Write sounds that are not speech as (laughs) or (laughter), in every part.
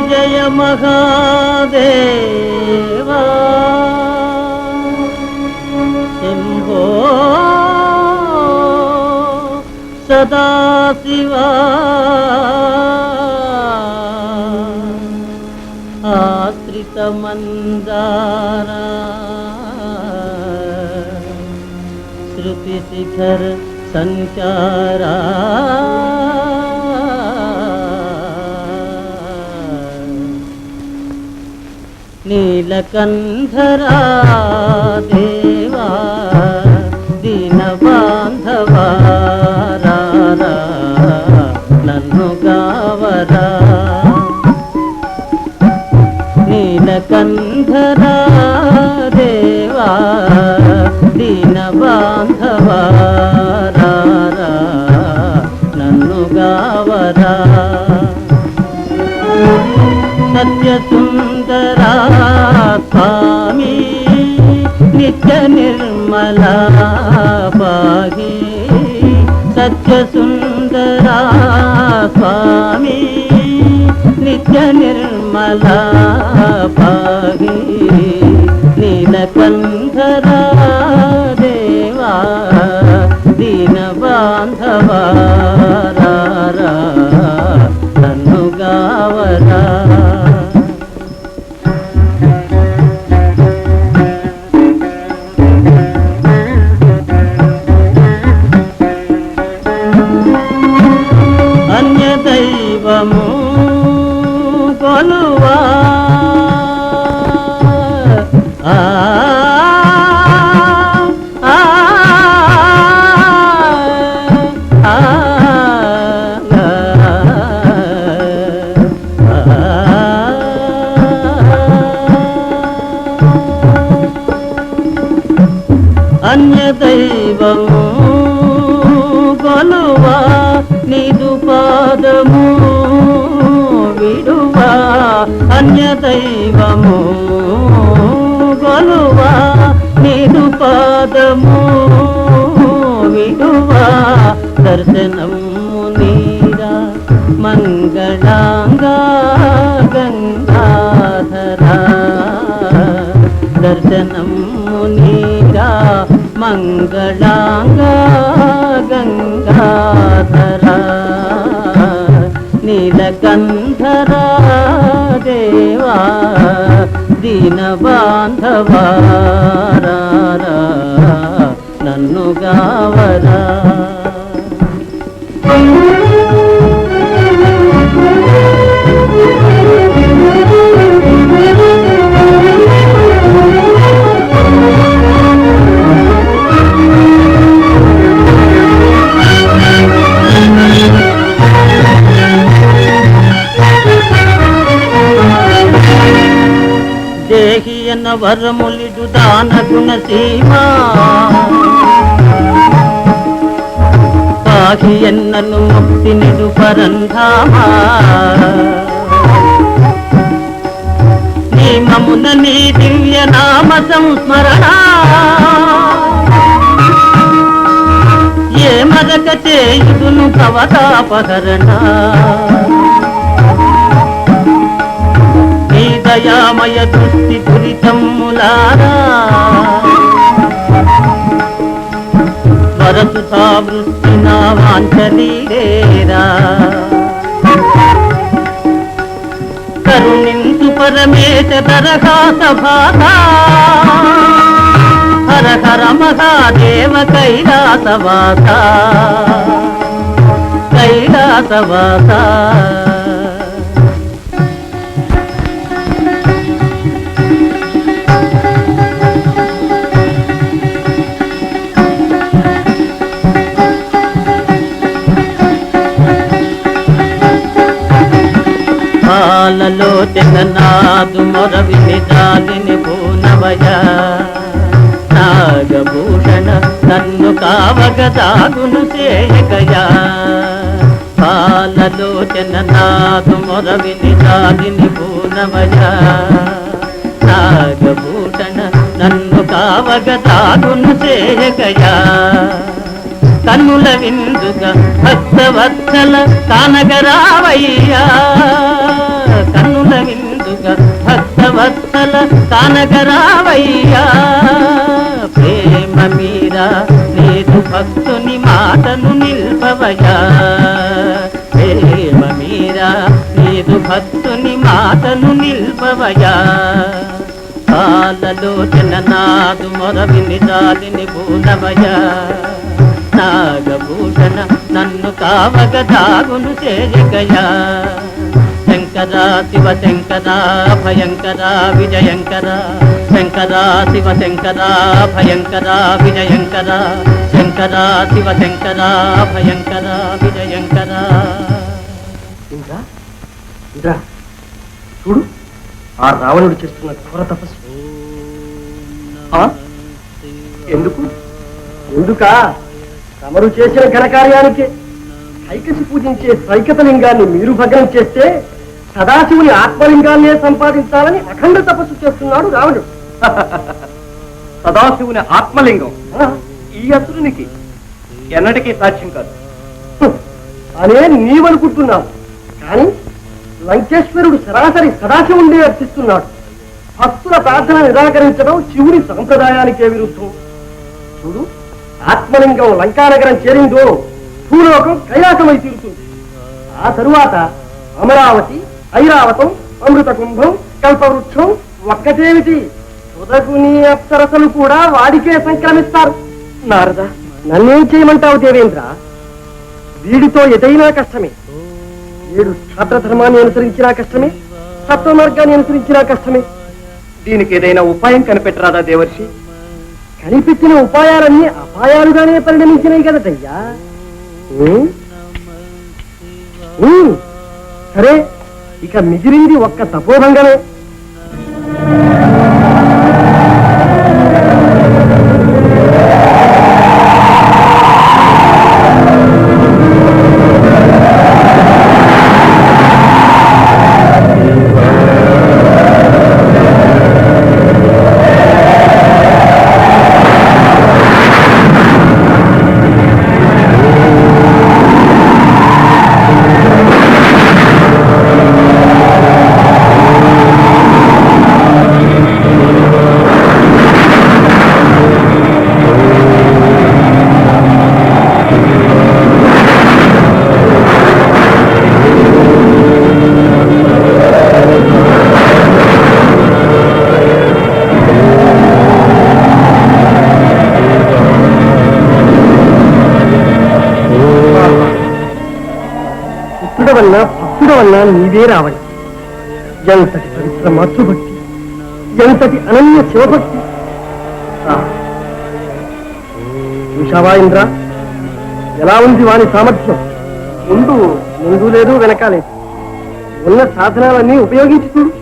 జయ మహాదేవా. శంభో సదాశివా ఆశ్రిత మందారా. శృతి శిఖర సంచారా. నీలకంధరా దేవా నిర్మలా పాహి సత్యసుందరా స్వామి నిత్య నిర్మలా పాహి నీలకంధరా దేవా దీన బాంధవా దైవము గొలువా నీదు పాదము విడువా దర్శనము నీరా మంగళాంగా గంగాధరా. దర్శనము నీరా మంగళాంగా గంగాధరా. నీలకంధరా దేవా దీన బాంధవారా నన్ను గావరా. వరములిడు దాన గుణ సీమా. పాహి ఎన్నను ముక్తి నిడు పరంధామా. నీ నీ దివ్య నామ సంస్మరణ. ఏ మరక చేయుదును భవతాపహరణ దయామయ దృష్టి దురితమ్ములారా వరసుతా వృష్టి నా వాంచలీరేరా కరుణింతు పరమేశ దరహాస భాత. హర హర మహాదేవ కైలాసవాస కైలాసవాస పాలలో జగన్నాథు మొరవిని జాలిని పూనవయ. నాగభూషణ నన్ను కావగదాగును చేయగయా పాలలోచన నాదు మొరవిని జాలిని పూనవయ. నాగభూషణ నన్ను కావగదాగును చేయగయా కన్నుల విందుగా భక్తవత్సల కానగరావయ్యా కన్నుల కనక భక్తవత్సల కానగరావయ్యా. ప్రేమ మీరా లేదు భక్తుని మాటను నిల్పవయ్యా. ప్రేమ మీరా లేదు భక్తుని మాటను నిల్పవయ్యా. కాలలోచన నాదు మొరవిని దాలిని భూనవయా నాగభూషణ నన్ను కావగ దాగును చేయగయా శంకర శివ శంకర భయంకర విజయంకర. శంకర శివ శంకర భయంకర విజయంకర. శంకర శివ శంకర భయంకర విజయంకర. ఇంద్రా ఇంద్రా చూడు ఆ రావణుడు చేస్తున్న ఘోర తపస్సు. ఎందుకు? ఎందుక? తమరు చేసిన ఘనకార్యానికి ఐకసి పూజించే సైకత లింగాన్ని మీరు భగ్నం చేస్తే సదాశివుని ఆత్మలింగాన్నే సంపాదించాలని అఖండ తపస్సు చేస్తున్నాడు రావణుడు. సదాశివుని ఆత్మలింగం ఈ అసురునికి ఎన్నటికీ సాధ్యం కాదు. అనే నీవనుకుంటున్నావు. కానీ లంకేశ్వరుడు సరాసరి సదాశివుండే అర్చిస్తున్నాడు. భక్తుల ప్రార్థన నిరాకరించడం శివుని సంప్రదాయానికే విరుద్ధం. చూడు ఆత్మలింగం లంకానగరం చేరిందో భూలోకం కైలాసమై తీరుతుంది. ఆ తరువాత అమరావతి ఐరావతం అమృత కుంభం కల్పవృక్షం ఒక్కటేమిటి? ఉదగుని అప్సరసలు కూడా వాడికే సంక్రమిస్తారు. నారద నన్నేం చేయమంటావు దేవేంద్ర? వీడితో ఎదైనా కష్టమే. వీడు క్షాత్రధర్మాన్ని అనుసరించినా కష్టమే. సత్వ మార్గాన్ని అనుసరించినా కష్టమే. దీనికి ఏదైనా ఉపాయం కనిపెట్టరాదా దేవర్షి? కనిపెట్టిన ఉపాయాలన్నీ అపాయాలుగానే పరిణమించినాయి కదటయ్యా. ఉమ్. సరే ఇక మిగిలింది ఒక్క తపోభంగమే. వల్ల నీవే రావాలి. ఎంతటి పవిత్ర మాతృభక్తి ఎంతటి అనన్య శివభక్తి. ఆ. చూశావా ఇంద్ర? ఎలా ఉంది వాని సామర్థ్యం? ముందు ముందు లేదు వెనకాలేదు. ఉన్న సాధనాలన్నీ ఉపయోగించి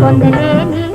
పొందలేని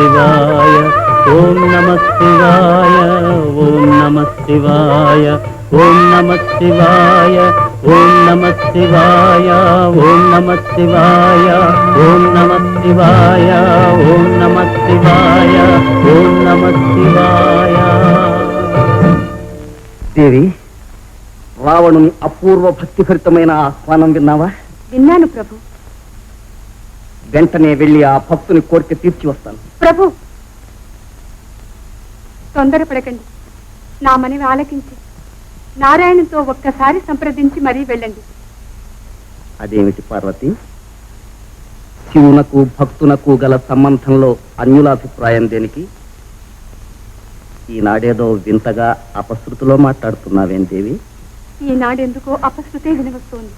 శివాయ ఓం నమ శివాయ ఓం నమ శివాయ ఓం నమ శివాయ ఓం నమ శివాయ ఓం నమ శివాయ ఓం నమ శివాయ ఓం నమ శివాయ ఓం నమ శివాయ. దేవి రావణుని అపూర్వ భక్తిభరితమైన ఆహ్వానం విన్నావా? విన్నాను ప్రభు. వెంటనే వెళ్ళి ఆ భక్తుని కోరిక తీర్చి వస్తాను. ప్రభు తొందరపడకండి. నా మనవి ఆలకించి నారాయణతో ఒక్కసారి సంప్రదించి మరీ వెళ్ళండి. అదేమిటి పార్వతి? శివునకు భక్తునకు గల సంబంధంలో అన్యులాభిప్రాయం దేనికి? ఈనాడేదో వింతగా అపశృతిలో మాట్లాడుతున్నావేం దేవి? ఈనాడెందుకో అపశృతే వినవస్తోంది.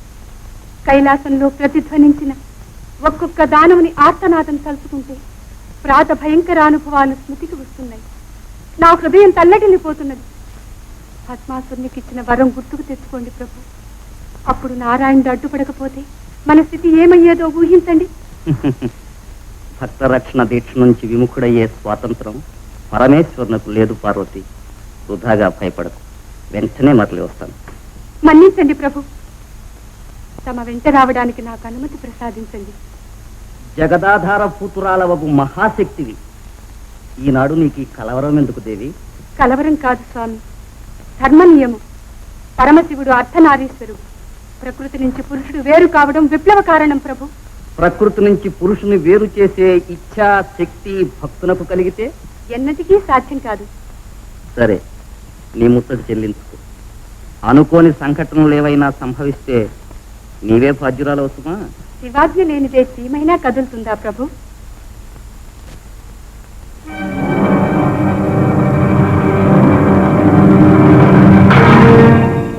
కైలాసంలో ప్రతిధ్వనించిన ఒక్కొక్క దానవుని ఆర్తనాదం తలుచుకుంటే ప్రాత భయంకరానుభవాలు స్మృతికి వస్తున్నాయి. నా హృదయం తల్లడిల్లిపోతున్నది. పద్మాసురునికి ఇచ్చిన వరం గుర్తుకు తెచ్చుకోండి ప్రభు. అప్పుడు నారాయణుడు అడ్డుపడకపోతే మన స్థితి ఏమయ్యేదో ఊహించండి. (laughs) భక్త రక్షణ దీక్ష నుంచి విముఖుడయ్యే స్వాతంత్రం పరమేశ్వరునకు లేదు పార్వతి. వృధాగా భయపడకు. వెంటనే మరలి వస్తాను. మన్నించండి ప్రభు. తమ వెంట రావడానికి నాకు అనుమతి ప్రసాదించండి. జగదాధార పూతురాలవగు మహాశక్తివి. ఈనాడు నీకు ఈ కలవరం ఎందుకు దేవి? కలవరం కాదు స్వామి. ధర్మ నియమం పరమశివుడు అర్ధనారీశ్వరుడు. ప్రకృతి నుంచి పురుషుడు వేరు కావడం విప్లవ కారణం ప్రభు. ప్రకృతి నుంచి పురుషుని వేరు చేసే ఇచ్ఛా శక్తి భక్తునకు కలిగితే? ఎన్నటికీ సాధ్యం కాదు. సరే నీ ముత్తడి చెల్లించుకో. అనుకోని సంఘటనలు ఏవైనా సంభవిస్తే నీవే బాధ్యురాలు అవుతుమా శివాజ్ఞ లేనిదే చీమైనా కదులుతుందా ప్రభు?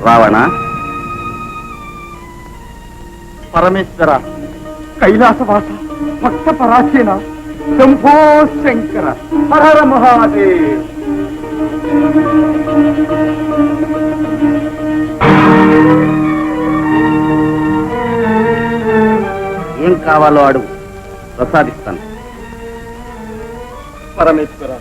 రావణ? పరమేశ్వర కైలాసవాస భక్త పరాచీన శంభో శంకర హర మహాదేవ్. ఏం కావాలో అడుగు ప్రసాదిస్తాను. పరమేశ్వర.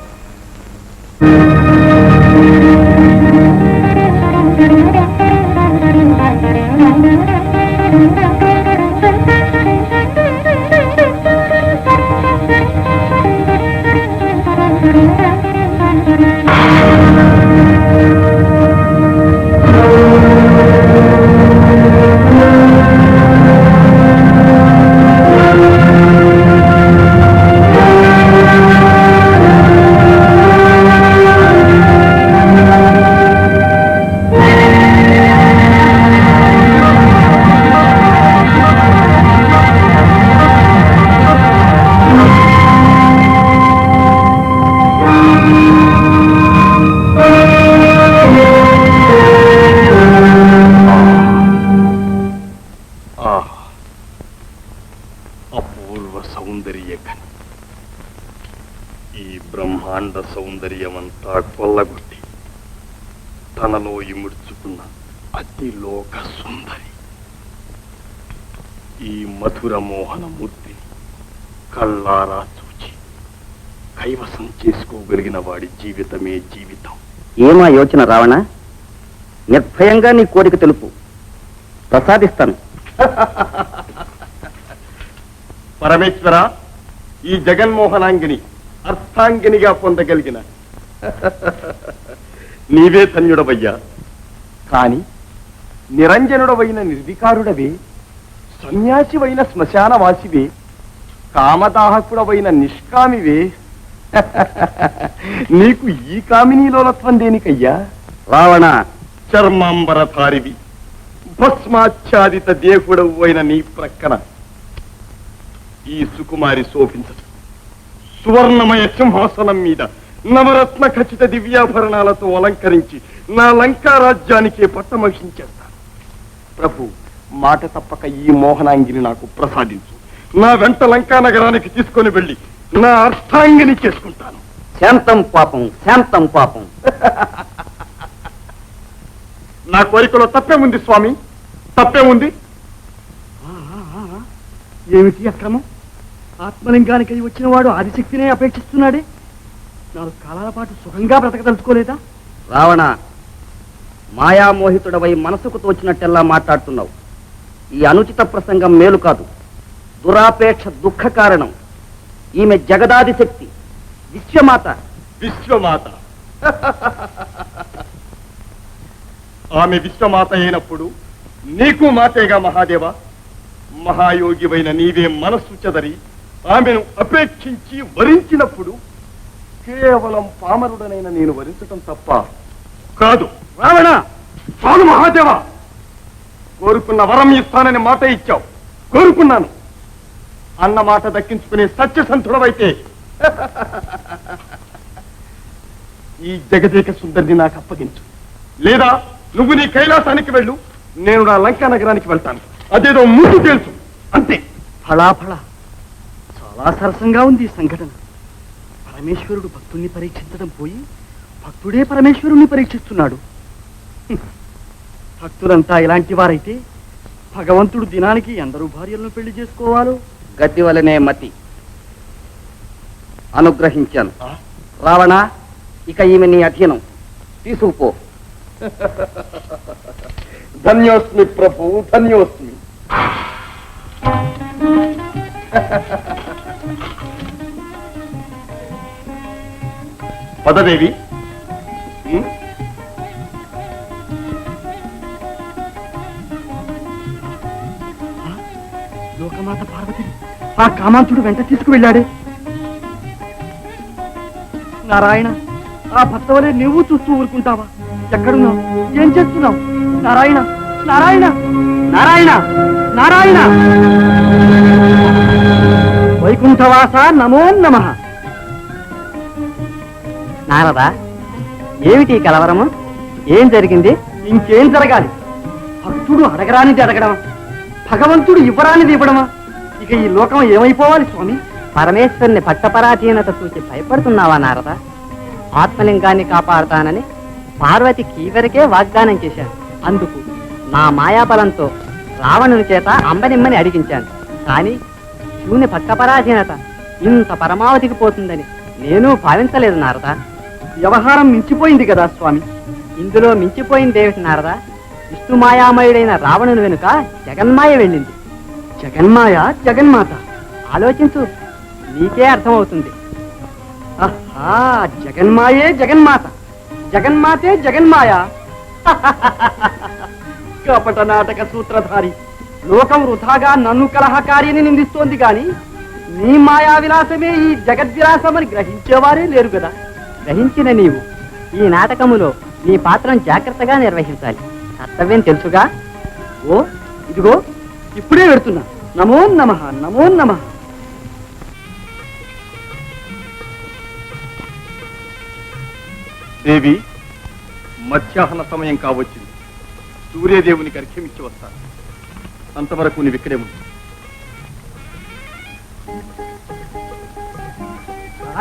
సౌందర్యమంతా కొల్లగొట్టి తనలో ఇముడ్చుకున్న అతి లోక సుందరి ఈ మధుర మోహన మూర్తిని కళ్ళారా చూచి కైవసం చేసుకోగలిగిన వాడి జీవితమే జీవితం. ఏమా యోచన రావణ? నిర్భయంగా నీ కోరిక తెలుపు. ప్రసాదిస్తాను. (laughs) పరమేశ్వర ఈ జగన్మోహనాంగిని అర్థాంగినిగా పొందగలిగిన. నీవే ధన్యుడవయ్యా. కాని నిరంజనుడవైన నిర్వికారుడవే సన్యాసివైన శ్మశానవాసివే కామదాహకుడవైన నిష్కామివే. నీకు ఈ కామినీలోలత్వం దేనికయ్యా? రావణ చర్మాంబరధారివి. భస్మాచ్ఛాదిత దేహుడవు అయిన నీ ప్రక్కన. ఈ సుకుమారి శోభించదు. సువర్ణమయ సింహాసనం మీద నవరత్న ఖచ్చిత దివ్యాభరణాలతో అలంకరించి నా లంకా రాజ్యానికే పట్టమహించేస్తాను ప్రభు మాట తప్పక ఈ మోహనాంగిని నాకు ప్రసాదించు. నా వెంట లంకా నగరానికి తీసుకొని వెళ్ళి నా అర్థాంగిని చేసుకుంటాను. శాంతం పాపం శాంతం పాపం. నా కోరికలో తప్పే ఉంది స్వామి. తప్పే ఉంది. ఏమిటి అక్రమం? ఆత్మలింగానికి వచ్చిన వాడు ఆదిశక్తినే అపేక్షిస్తున్నాడే. నాలుగు కాలాల పాటు సుఖంగా బ్రతకదలుచుకోలేదా? రావణ మాయామోహితుడవై మనసుకు తోచినట్టెల్లా మాట్లాడుతున్నావు. ఈ అనుచిత ప్రసంగం మేలు కాదు. దురాపేక్ష దుఃఖ కారణం. ఈమె జగదాది శక్తి విశ్వమాత. విశ్వమాత. ఆమె విశ్వమాత అయినప్పుడు నీకు మాతేగా మహాదేవ? మహాయోగివైన నీవే మనస్సు చెదరి. ఆమెను అపేక్షించి వరించినప్పుడు కేవలం పామరుడనైన నేను వరించటం తప్ప కాదు. రావణ! చాలు మహాదేవ! కోరుకున్న వరం ఇస్తానని మాట ఇచ్చావు. కోరుకున్నాను. అన్న మాట దక్కించుకునే సత్యసంతుడవైతే ఈ జగదేక సుందరిని నాకు అప్పగించు. లేదా నువ్వు నీ కైలాసానికి వెళ్ళు. నేను నా లంకా నగరానికి వెళ్తాను. అదేదో ముందు తెలుసు అంతే. ఫళా ఫళా చాలా సరసంగా ఉంది ఈ సంఘటన. పరమేశ్వరుడు భక్తుణ్ణి పరీక్షించడం పోయి భక్తుడే పరమేశ్వరుణ్ణి పరీక్షిస్తున్నాడు. భక్తులంతా ఇలాంటి వారైతే భగవంతుడు దినానికి ఎందరు భార్యలను పెళ్ళి చేసుకోవాలో? గడ్డి వలనే మతి. అనుగ్రహించాను. రావణ ఇక ఈమె నీ అధీనం. తీసుకుపో. ధన్యోస్మి ప్రభు ధన్యోస్మి. (laughs) పదదేవి? లోకమాత పార్వతిని ఆ కామాంతుడు వెంట తీసుకువెళ్ళాడే. నారాయణ ఆ భర్త వలె నువ్వు చూస్తూ ఊరుకుంటావా? ఎక్కడున్నావు? ఏం చేస్తున్నావు? నారాయణ నారాయణ నారాయణ! నారాయణ! వైకుంఠవాస నమో నమ! నారదా ఏమిటి కలవరము? ఏం జరిగింది? ఇంకేం జరగాలి? భక్తుడు అడగరానిది అడగడమా? భగవంతుడు ఇవ్వరానిది ఇవ్వడమా? ఇక ఈ లోకం ఏమైపోవాలి స్వామి? పరమేశ్వరుని పట్టపరాధీనత చూసి భయపడుతున్నావా నారదా? ఆత్మలింగాన్ని కాపాడుతానని పార్వతి కీవరికే వాగ్దానం చేశాను. అందుకు నా మాయాబలంతో రావణుని చేత అంబనిమ్మని అడిగించాను. కానీ శివుని పట్టపరాధీనత ఇంత పరమావధికి పోతుందని నేను భావించలేదు నారదా. వ్యవహారం మించిపోయింది కదా స్వామి. ఇందులో మించిపోయింది ఏమిటి నారదా? విష్ణుమాయామయుడైన రావణుని వెనుక జగన్మాయ వెళ్ళింది. జగన్మాయ జగన్మాత. ఆలోచించు నీకే అర్థమవుతుంది. ఆహా జగన్మాయే జగన్మాత. జగన్మాతే జగన్మాయ. (laughs) కపట నాటక సూత్రధారి. లోకం వృధాగా నన్ను కలహకారిని నిందిస్తోంది కాని నీ మాయా విలాసమే ఈ జగద్విలాసమని గ్రహించేవారే లేరు కదా. గ్రహించిన నీవు. ఈ నాటకములో నీ పాత్రను జాగ్రత్తగా నిర్వహించాలి. కర్తవ్యం తెలుసుగా? ఓ ఇదిగో ఇప్పుడే పెడుతున్నా నమో నమ నమో నమ. దేవి మధ్యాహ్న సమయం కావచ్చింది. సూర్యదేవునికి అర్ఘ్యమిచ్చి వస్తాను. అంతవరకు నువ్వు ఇక్కడే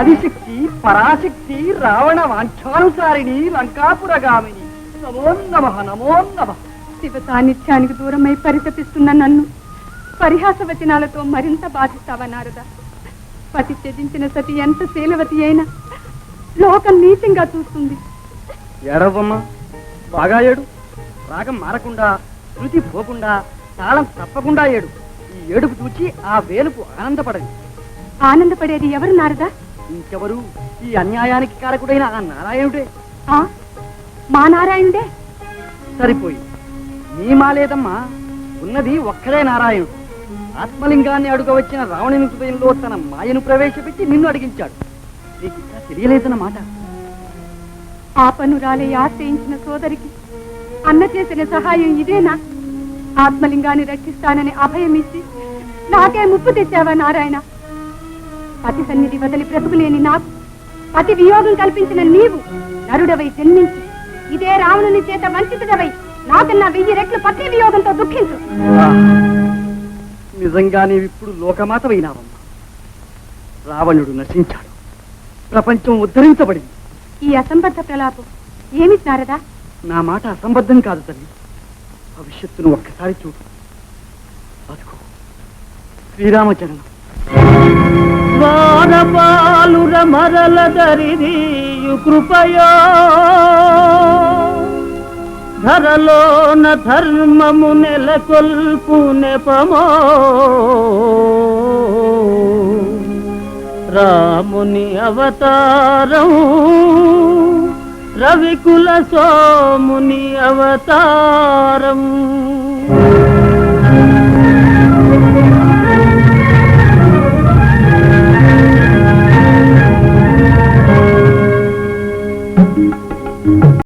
ఆదిశక్తి పరాశక్తి రావణ వాంఛానుసారిణి లంకాపురగామిని। నమో నమ నమో నమ। శివ సాన్నిధ్యానికి దూరమై పరితపిస్తున్న నన్ను। పరిహాసవచనాలతో మరింత బాధిస్తావా నారద? పతి త్యజించిన సతి ఎంత శీలవతి అయినా లోకం నీచంగా చూస్తుంది। ఏడవమ్మా బాగా ఏడు। రాగం మారకుండా శృతి పోకుండా తాళం తప్పకుండా ఏడు। ఈ ఏడుపు చూచి ఆ వేలుపు ఆనందపడది ఆనందపడేది ఎవరు నారదా? ఇంకెవరు? ఈ అన్యాయానికి కారకుడైన ఆ నారాయణుడే. ఆ? మా నారాయణుడే? సరిపోయి. నీ మాలేదమ్మా ఉన్నది ఒక్కడే నారాయణుడు. ఆత్మలింగాన్ని అడుగ వచ్చిన రావణుని హృదయంలో తన మాయను ప్రవేశపెట్టి నిన్ను అడిగించాడు. నీకు ఇంకా తెలియలేదన్నమాట ఆపనురాలే ఆశ్రయించిన సోదరికి అన్న చేసిన సహాయం ఇదేనా? ఆత్మలింగాన్ని రక్షిస్తానని అభయం ఇచ్చి నాకే ముప్పు తెచ్చావా నారాయణ? పతి సన్నిధి వదిలి బ్రతుకులేని నాకు పతి వియోగం కల్పించిన నీవు నరుడవై జన్మించి. ఇదే రావణుని చేత వంచితుడవై నాకన్నా వెయ్యి రెట్లు పతి వియోగంతో దుఃఖించు. నిజంగా నీవిప్పుడు లోకమాతవైనావమ్మా. రావణుడు నశించాడు. ప్రపంచం ఉద్ధరించబడింది. ఈ అసంబద్ధ ప్రలాపం ఏమిటి నారదా? నా మాట అసంబద్ధం కాదు తల్లి. భవిష్యత్తును ఒక్కసారి చూడు. అదుకో శ్రీరామచరణం. ద్వారపాలుర మరల దరిదీయు కృపయో. ధరలోన ధర్మము నెలకొల్పు నెపమో. రాముని అవతారం రవికుల సోముని అవతారం.